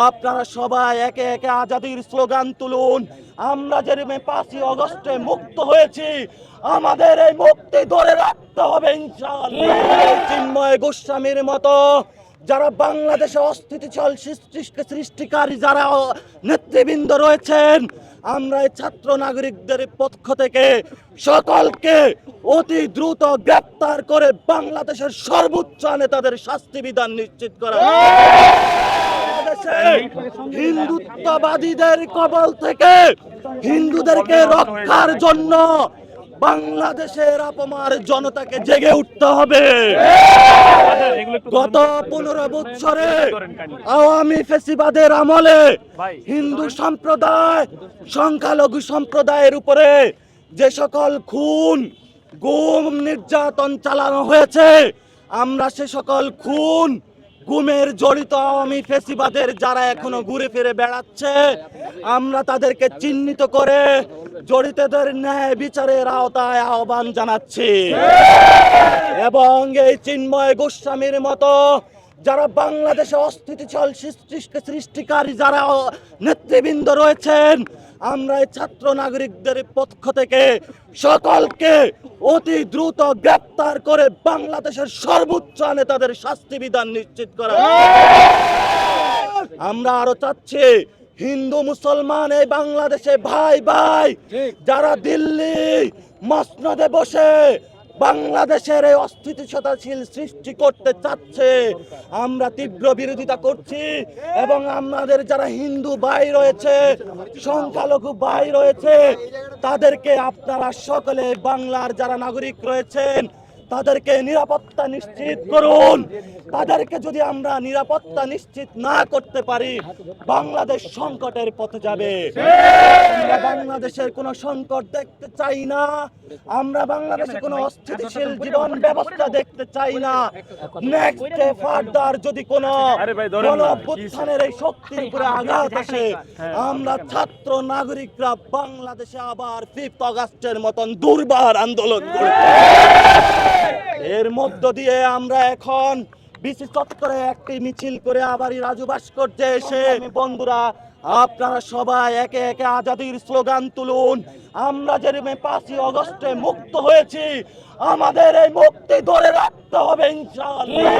আপনারা সবাই একে একে আজাদির স্লোগান তুলুন। আমরা যেরকম পাঁচই অগস্টে মুক্ত হয়েছি আমাদের এই মুক্তি ধরে রাখতে হবে চিন্ময় গোস্বামীর মতো যারা বাংলাদেশে অস্থিতিশীল সৃষ্টিকারী যারা নেতৃবৃন্দ রয়েছেন আমরা এই ছাত্র নাগরিকদের পক্ষ থেকে সকলকে অতি দ্রুত গ্রেপ্তার করে বাংলাদেশের সর্বোচ্চ নেতাদের শাস্তি বিধান নিশ্চিত করা বাংলাদেশে হিন্দুত্ববাদীদের কবল থেকে হিন্দুদেরকে রক্ষার জন্য বাংলাদেশের অপমার জনতাকে জেগে উঠতে হবে। গত পনেরো বছরে আওয়ামী ফেসিবাদের আমলে হিন্দু সম্প্রদায়, সংখ্যালঘু সম্প্রদায়ের উপরে যে সকল খুন, গুম, নির্যাতন চালানো হয়েছে, আমরা সে সকল খুন গুমের জড়িত আওয়ামী ফেসিবাদের যারা এখনও ঘুরে ফিরে বেড়াচ্ছে, আমরা তাদেরকে চিহ্নিত করে জড়িতদের ন্যায় বিচারের আওতায় আহ্বান জানাচ্ছি। এবং এই চিন্ময় গোস্বামীর মতো যারা বাংলাদেশে অস্থিতিশীল সৃষ্টিকারী যারা নেতৃবৃন্দ রয়েছেন আমরা এই ছাত্র নাগরিকদের পক্ষ থেকে সকলকে অতি দ্রুত গ্রেপ্তার করে বাংলাদেশের সর্বোচ্চ নেতাদের শাস্তি বিধান নিশ্চিত করা আমরা আরও চাচ্ছি হিন্দু মুসলমান এই বাংলাদেশে ভাই ভাই যারা দিল্লি মসনদে বসে বাংলাদেশের এই অস্থিতিশীল সৃষ্টি করতে চাচ্ছে। আমরা তীব্র বিরোধিতা করছি এবং আমাদের যারা হিন্দু ভাই রয়েছে, সংখ্যালঘু ভাই রয়েছে, তাদেরকে আপনারা সকলে বাংলার যারা নাগরিক রয়েছেন তাদেরকে নিরাপত্তা নিশ্চিত করুন। তাদেরকে যদি আমরা নিরাপত্তা নিশ্চিত না করতে পারি বাংলাদেশ সংকটের পথে যাবে। আমরা বাংলাদেশের কোনো সংকট দেখতে চাই না। আমরা বাংলাদেশে কোনো অস্থিতিশীল জীবন ব্যবস্থা দেখতে চাই না। নেক্সট ফার্দার যদি কোনো কোনো অভ্যুত্থানের এই শক্তির উপরে আঘাত আসে আমরা ছাত্র নাগরিকরা বাংলাদেশে আবার ফিফথ অগাস্টের মতন দুর্বার আন্দোলন করব। মধ্য দিয়ে আমরা এখন বিসি চত্বরে একটি মিছিল করে আবারই রাজু ভাস্কর্যে এসে বন্ধুরা আপনারা সবাই একে একে আজাদির স্লোগান তুলুন। আমরা যেরকম পাঁচই অগস্টে মুক্ত হয়েছি আমাদের এই মুক্তি ধরে রাখতে হবে ইনশাআল্লাহ।